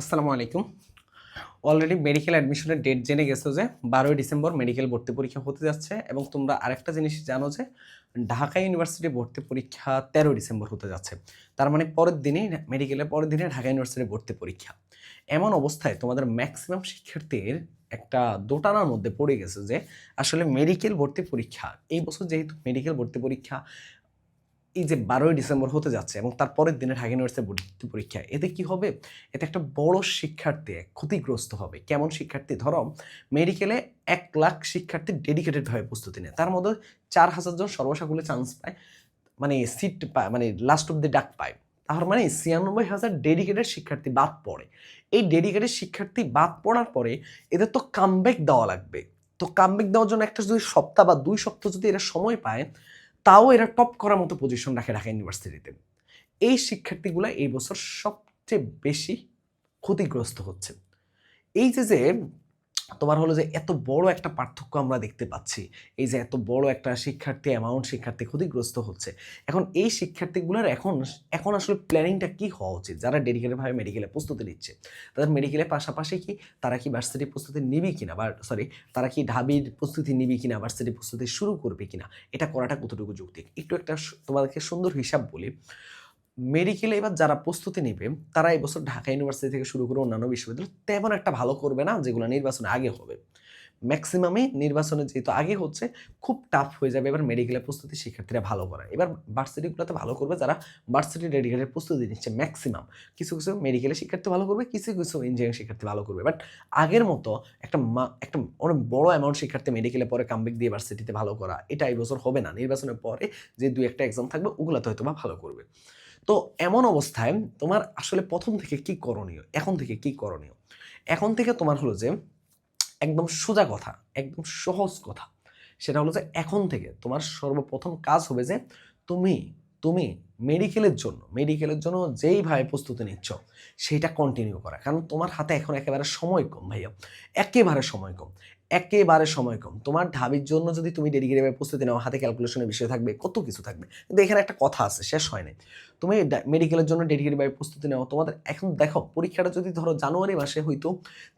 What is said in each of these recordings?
আসসালামু আলাইকুম। Already medical অ্যাডমিশনের ডেট জেনে গেছো যে বারোই ডিসেম্বর মেডিকেল ভর্তি পরীক্ষা হতে যাচ্ছে এবং তোমরা আরেকটা জিনিস জানো যে ঢাকা ইউনিভার্সিটি ভর্তি পরীক্ষা তেরোই ডিসেম্বর হতে যাচ্ছে। তার মানে পরের দিনেই মেডিকেলের পরের দিনে ঢাকা ইউনিভার্সিটি ভর্তি পরীক্ষা। এমন অবস্থায় তোমাদের ম্যাক্সিমাম শিক্ষার্থীর একটা দোটানার মধ্যে পড়ে গেছে যে আসলে মেডিকেল ভর্তি পরীক্ষা, এই বছর যেহেতু মেডিকেল ভর্তি পরীক্ষা এই যে বারোই ডিসেম্বর হতে যাচ্ছে এবং তার পরের দিনে ঢাকা ইউনিভার্সিটি ভর্তি পরীক্ষা এতে কি হবে? এতে একটা বড় শিক্ষার্থী ক্ষতিগ্রস্ত হবে। কেমন শিক্ষার্থী? ধরো মেডিকেলে এক লাখ শিক্ষার্থী ডেডিকেটেডভাবে প্রস্তুতি নেয়। তার মধ্যে চার হাজার জন সর্বসাকুলে চান্স পায় মানে সিট পায় মানে লাস্ট অফ দ্য ডাক পায়। তার মানে ছিয়ানব্বই হাজার ডেডিকেটেড শিক্ষার্থী বাদ পড়ে। এই ডেডিকেটেড শিক্ষার্থী বাদ পড়ার পরে এদের তো কামব্যাক দেওয়া লাগবে। তো কামব্যাক দেওয়ার জন্য একটা যদি সপ্তাহ বা দুই সপ্তাহ যদি এরা সময় পায় তাও এরা টপ করার মতো পজিশন রাখে ঢাকা ইউনিভার্সিটিতে এই শিক্ষার্থীগুলো এই বছর সবচেয়ে বেশি ক্ষতিগ্রস্ত হচ্ছে। এই যে যে তোমার হলো যে এত বড় একটা পার্থক্য আমরা দেখতে পাচ্ছি। এই যে এত বড় একটা শিক্ষার্থী অ্যামাউন্ট শিক্ষার্থী ক্ষতিগ্রস্ত হচ্ছে। এখন এই শিক্ষার্থীগুলোর এখন এখন আসলে প্ল্যানিংটা কি হওয়া উচিত? যারা ডেডিকেটেডভাবে মেডিকেলে প্রস্তুতি নিচ্ছে, তাদের মেডিকেলের পাশাপাশি কি তারা কি ভার্সিটি প্রস্তুতি নিবে কিনা? বা সরি তারা কি ঢাবির প্রস্তুতি নিবি কিনা? ভার্সিটি প্রস্তুতি শুরু করবে কিনা? এটা করাটা কতটুকু যৌক্তিক? একটু একটা তোমাদেরকে সুন্দর হিসাব বলি। মেডিকেলে এবার যারা প্রস্তুতি নেবে, তারা এই বছর ঢাকা ইউনিভার্সিটি থেকে শুরু করে অন্যান্য বিশ্ববিদ্যালয় তেমন একটা ভালো করবে না যেগুলো নির্বাচনে আগে হবে। ম্যাক্সিমামই নির্বাচনে যেহেতু আগে হচ্ছে, খুব টাফ হয়ে যাবে এবার মেডিকেলের প্রস্তুতি শিক্ষার্থীরা ভালো করে এবার ভার্সিটিগুলোতে ভালো করবে যারা ভার্সিটি ডেডিকেটেড প্রস্তুতি নিচ্ছে ম্যাক্সিমাম কিছু কিছু মেডিকেলের শিক্ষার্থী ভালো করবে, কিছু কিছু ইঞ্জিনিয়ারিং শিক্ষার্থী ভালো করবে। বাট আগের মতো একটা একটা অনেক বড় অ্যামাউন্ট শিক্ষার্থী মেডিকেলে পরে কামব্যাক দিয়ে ভার্সিটিতে ভালো করা, এটা এই বছর হবে না। নির্বাচনের পরে যে দুই একটা এক্সাম থাকবে, ওগুলোতে হয়তো বা ভালো করবে। তো এমন অবস্থায় তোমার আসলে প্রথম থেকে কি করণীয়? এখন থেকে কি করণীয়? এখন থেকে তোমার হলো যে একদম সোজা কথা, একদম সহজ কথা। সেটা হলো যে এখন থেকে তোমার সর্বপ্রথম কাজ হবে যে তুমি তুমি মেডিকেলের জন্য মেডিকেলের জন্য যেইভাবে প্রস্তুতি নিচ্ছ সেইটা কন্টিনিউ করা। কারণ তোমার হাতে এখন একেবারে সময় কম ভাইয়া। একেবারে সময় কম। একেবারে সময় কম। তোমার ঢাবির জন্য যদি তুমি ডেডিকেটেভাবে প্রস্তুতি নাও, হাতে ক্যালকুলেশনের বিষয় থাকবে, কত কিছু থাকবে। কিন্তু এখানে একটা কথা আছে, শেষ হয় নাই। তুমি মেডিকেলের জন্য ডেডিকেটেভাবে প্রস্তুতি নাও। তোমাদের এখন দেখো, পরীক্ষাটা যদি ধরো জানুয়ারি মাসে হইতো,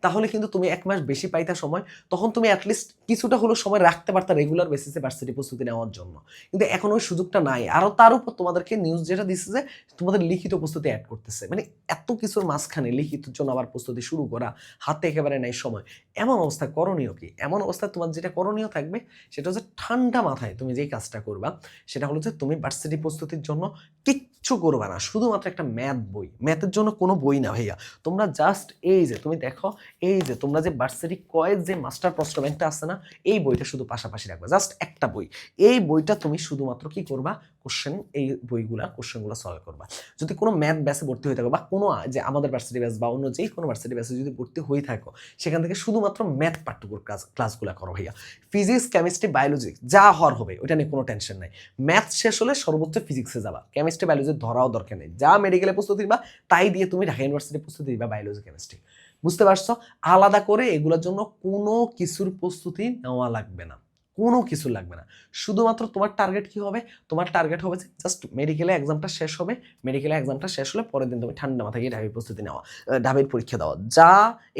তাহলে কিন্তু তুমি এক মাস বেশি পাইতা সময়, তখন তুমি অ্যাটলিস্ট কিছুটা হলো সময় রাখতে পারতা রেগুলার বেসিসে ভার্সিটি প্রস্তুতি নেওয়ার জন্য। কিন্তু এখন ওই সুযোগটা নাই। আরও তার উপর তোমাদেরকে নিউজ যেটা দিচ্ছে যে, তোমাদের লিখিত প্রস্তুতি অ্যাড করতেছে। মানে এত কিছুর মাঝখানে লিখিতর জন্য আবার প্রস্তুতি শুরু করা, হাতে একেবারে নাই সময়। এমন অবস্থা করণীয় কি? এমন অবস্থায় তোমার যেটা করণীয় থাকবে, সেটা হচ্ছে ঠান্ডা মাথায় তুমি যেই কাজটা করবা, সেটা হলো যে তুমি ভার্সিটি প্রস্তুতির জন্য কিচ্ছু করবে না। শুধুমাত্র একটা ম্যাথ বই। ম্যাথের জন্য কোনো বই না ভাইয়া। তোমরা জাস্ট এই যে, তুমি দেখো, এই যে, তোমরা যে ভার্সিটি কয়ের যে মাস্টার প্রশ্ন ব্যাংকটা আছে না, এই বইটা শুধু পাশাপাশি রাখবা। জাস্ট একটা বই। এই বইটা তুমি শুধুমাত্র কি করবা? কোশ্চেন এই বইগুলা কোশ্চেনগুলো সলভ করবা। যদি কোনো ম্যাথ ব্যাসে ভর্তি হয়ে থাকো বা কোনো, যে আমাদের ভার্সিটি ব্যাস বা অন্য যেই কোনো ভার্সিটি ব্যাসে যদি ভর্তি হয়ে থাকো, সেখান থেকে শুধুমাত্র ম্যাথ পাঠ্যকর ক্লাস ক্লাসগুলো করো ভাইয়া। ফিজিক্স কেমিস্ট্রি বায়োলজি যা হওয়ার হবে, ওইটা নিয়ে কোনো টেনশন নাই। ম্যাথ শেষ হলে সর্বোচ্চ ফিজিক্সে যাবা। কেমিস্ট্রি বায়োলজি ধরাও দরকার নেই। যা মেডিকেলে প্রস্তুতি দিবা, তাই দিয়ে, তুমি ঢাকা ইউনিভার্সিটি প্রস্তুতি দিবা বায়োলজি কেমিস্ট্রি বুঝতে পারছ? আলাদা করে এগুলোর জন্য কোনো কিছুর প্রস্তুতি নেওয়া লাগবে না। কোনো কিছু লাগবে না। শুধুমাত্র তোমার টার্গেট কি হবে? তোমার টার্গেট হবে জাস্ট মেডিকেলে এক্সামটা শেষ হবে। মেডিকেলে এক্সামটা শেষ হলে পরের দিন তুমি ঠান্ডা মাথায় গিয়ে ঢাবির প্রস্তুতি নেওয়া ঢাবির পরীক্ষা দেওয়া যা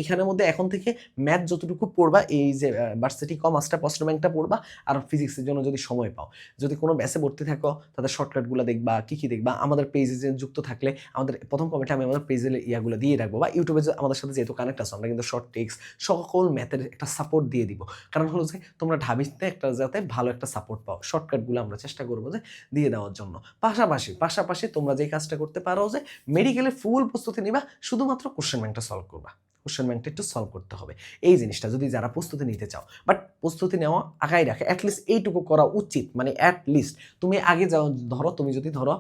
এখানের মধ্যে এখন থেকে ম্যাথ যতটুকু পড়বা, এই যে ভার্সিটি কম মাস্টার প্রশ্ন ব্যাংকটা পড়বা আর ফিজিক্সের জন্য যদি সময় পাও। যদি কোনো ব্যাসে ভর্তি থাকো, তাদের শর্টকাটগুলো দেখবা, কী কী দেখবা, আমাদের পেজে যে যুক্ত থাকলে আমাদের প্রথম কমেন্টে আমি আমাদের পেজে ইয়াগুলো দিয়ে রাখব বা ইউটিউবে আমাদের সাথে যেহেতু কানেক্ট আছে, আমরা কিন্তু শর্ট টেক্স সকল ম্যাথের একটা সাপোর্ট দিয়ে দিব। কারণ হলো যে তোমরা ঢাবিতে একটা যাতে ভালো একটা সাপোর্ট পাও। শর্টকাটগুলো আমরা চেষ্টা করব যে দিয়ে দেওয়ার জন্য। পাশাপাশি পাশাপাশি তোমরা যেই কাজটা করতে পারো যে মেডিকেলে ফুল প্রস্তুতি নিবা, শুধুমাত্র কোশ্চেন ব্যাংকটা সলভ করবা। কোশ্চেন ব্যাংকটা একটু সলভ করতে হবে। এই জিনিসটা যদি যারা প্রস্তুতি নিতে চাও বাট প্রস্তুতি নেওয়া আগাই রাখে অ্যাটলিস্ট এইটুকু করা উচিত মানে অ্যাটলিস্ট তুমি আগে যাও, ধরো তুমি যদি ধরো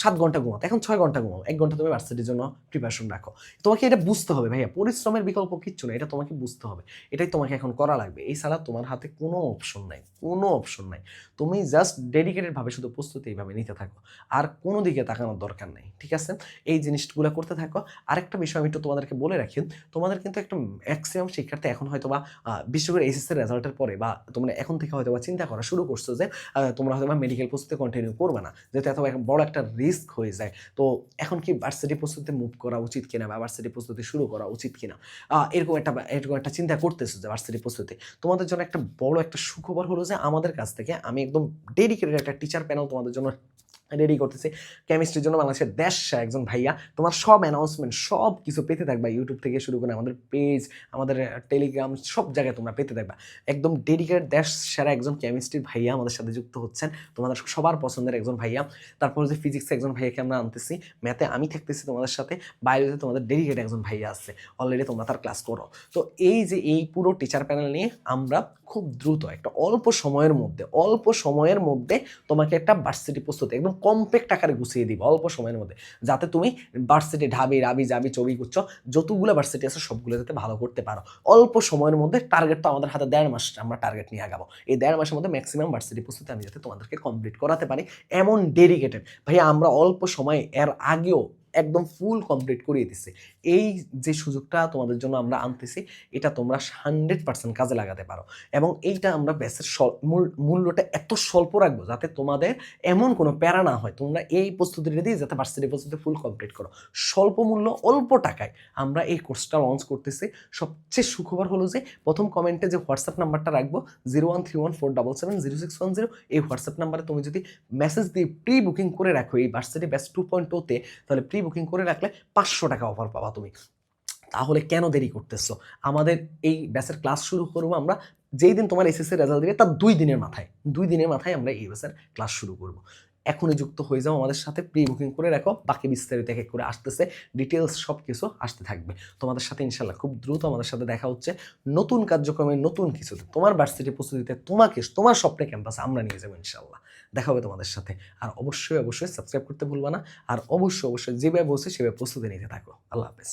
সাত ঘণ্টা ঘুমাও, এখন ছয় ঘণ্টা ঘুমাও, এক ঘণ্টা তুমি ভার্সিটির জন্য প্রিপারেশন রাখো। তোমাকে এটা বুঝতে হবে ভাইয়া, পরিশ্রমের বিকল্প কিচ্ছু না এটা তোমাকে বুঝতে হবে। এটাই তোমাকে এখন করা লাগবে। এছাড়া তোমার হাতে কোনো অপশন নাই, কোনো অপশন নাই। তুমি জাস্ট ডেডিকেটেডভাবে শুধু প্রস্তুতি এইভাবে নিতে থাকো, আর কোনো দিকে তাকানোর দরকার নেই, ঠিক আছে? এই জিনিসগুলো করতে থাকো। আরেকটা বিষয় আমি একটু তোমাদেরকে বলে রাখি তোমাদের কিন্তু একটা ম্যাক্সিমাম শিক্ষার্থী এখন হয়তো বা বিশেষ এসএসসি রেজাল্টের পরে বা তোমরা এখন থেকে হয়তো বা চিন্তা করা শুরু করছ যে তোমরা হয়তো বা মেডিকেল প্রস্তুতি কন্টিনিউ করবে না। যেহেতু এত বড় একটা রিস্ক হয়ে যায়। তো এখন কি ভার্সিটি প্রস্তুতি মুভ করা উচিত কিনা বা ভার্সিটি প্রস্তুতি শুরু করা উচিত কিনা? এরকম একটা এরকম একটা চিন্তা করতেছো যে ভার্সিটি প্রস্তুতি। তোমাদের জন্য একটা বড় একটা সুখবর হলো যে আমাদের কাছ থেকে আমি একদম ডেডিকেটেড একটা টিচার প্যানেল তোমাদের জন্য রেডি করতেছি। কেমিস্ট্রির জন্য বাংলাদেশের দেশ একজন ভাইয়া। তোমার সব অ্যানাউন্সমেন্ট সব কিছু পেতে থাকবা ইউটিউব থেকে শুরু করে আমাদের পেজ আমাদের টেলিগ্রাম সব জায়গায় তোমরা পেতে থাকবা। একদম ডেডিকেটেড দেশ সেরা একজন কেমিস্ট্রির ভাইয়া আমাদের সাথে যুক্ত হচ্ছেন। তোমাদের সবার পছন্দের একজন ভাইয়া। তারপর যে ফিজিক্সে একজন ভাইয়াকে আমরা আনতেছি ম্যাথে আমি থাকতেছি তোমাদের সাথে বায়োতে তোমাদের ডেডিকেটেড একজন ভাইয়া আছে। অলরেডি তোমরা তার ক্লাস করো। তো এই যে এই পুরো টিচার প্যানেল নিয়ে আমরা খুব দ্রুত একটা অল্প সময়ের মধ্যে, অল্প সময়ের মধ্যে তোমাকে একটা ভার্সিটি প্রস্তুতি, একদম কম্প্যাক্ট আকারে গুছিয়ে দিব অল্প সময়ের মধ্যে। যাতে তুমি ভার্সিটি ঢাবি, রাবি যাবি চবি গুচ্ছ, যতগুলো ভার্সিটি আছে সবগুলো যাতে ভালো করতে পারো। অল্প সময়ের মধ্যে টার্গেট তো আমাদের হাতে দেড় মাস আমরা টার্গেট নিয়ে আগাবো। এই দেড় মাসের মধ্যে ম্যাক্সিমাম ভার্সিটি প্রস্তুতি আমি যাতে তোমাদেরকে কমপ্লিট করাতে পারি। এমন ডেডিকেটেড ভাইয়া আমরা অল্প সময়ে এর আগেও একদম ফুল কমপ্লিট করিয়ে দিচ্ছি এই যে সুযোগটা তোমাদের জন্য আমরা আনতেছি, এটা তোমরা হান্ড্রেড পার্সেন্ট কাজে লাগাতে পারো। এবং এইটা আমরা ব্যাসের মূল- মূল্যটা এত স্বল্প রাখব যাতে তোমাদের এমন কোনো প্যারা না হয়। তোমরা এই প্রস্তুতিটা দিয়ে যাতে ভার্সিটি প্রস্তুতি ফুল কমপ্লিট করো। স্বল্প মূল্য, অল্প টাকায় আমরা এই কোর্সটা লঞ্চ করতেছি। সবচেয়ে সুখবর হলো যে, প্রথম কমেন্টে যে হোয়াটসঅ্যাপ নাম্বারটা রাখব zero one three one four double seven zero six one zero এই হোয়াটসঅ্যাপ নাম্বারে তুমি যদি মেসেজ দিয়ে প্রি বুকিং করে রাখো এই ভার্সিটি ব্যাস টু পয়েন্ট ওতে তাহলে প্রি বুকিং করে রাখলে পাঁচশো টাকা অফার পাবা তুমি। তাহলে কেন দেরি করতেছো? আমাদের এই ব্যাচের ক্লাস শুরু করব আমরা যেই দিন তোমার এসএসসি রেজাল্ট দিবে তার দুই দিনের মাথায়। দুই দিনের মাথায় আমরা এই ব্যাচের ক্লাস শুরু করব। এখনই যুক্ত হয়ে যাও আমাদের সাথে প্রি বুকিং করে রাখো, বাকি বিস্তারিত এক করে আসতেছে ডিটেলস সব কিছু আসতে থাকবে। তোমাদের সাথে ইনশাল্লাহ খুব দ্রুত আমাদের সাথে দেখা হচ্ছে, নতুন কার্যক্রমে, নতুন কিছুতে, তোমার ভার্সিটি প্রস্তুতিতে, তোমাকে, তোমার স্বপ্নে ক্যাম্পাসে আমরা নিয়ে যাব ইনশাল্লাহ দেখা হবে তোমাদের সাথে। আর অবশ্যই অবশ্যই সাবস্ক্রাইব করতে ভুলবা না, আর অবশ্যই অবশ্যই যেভাবে বলছে সেভাবে প্রস্তুতি নিতে থাকো। আল্লাহ হাফেজ।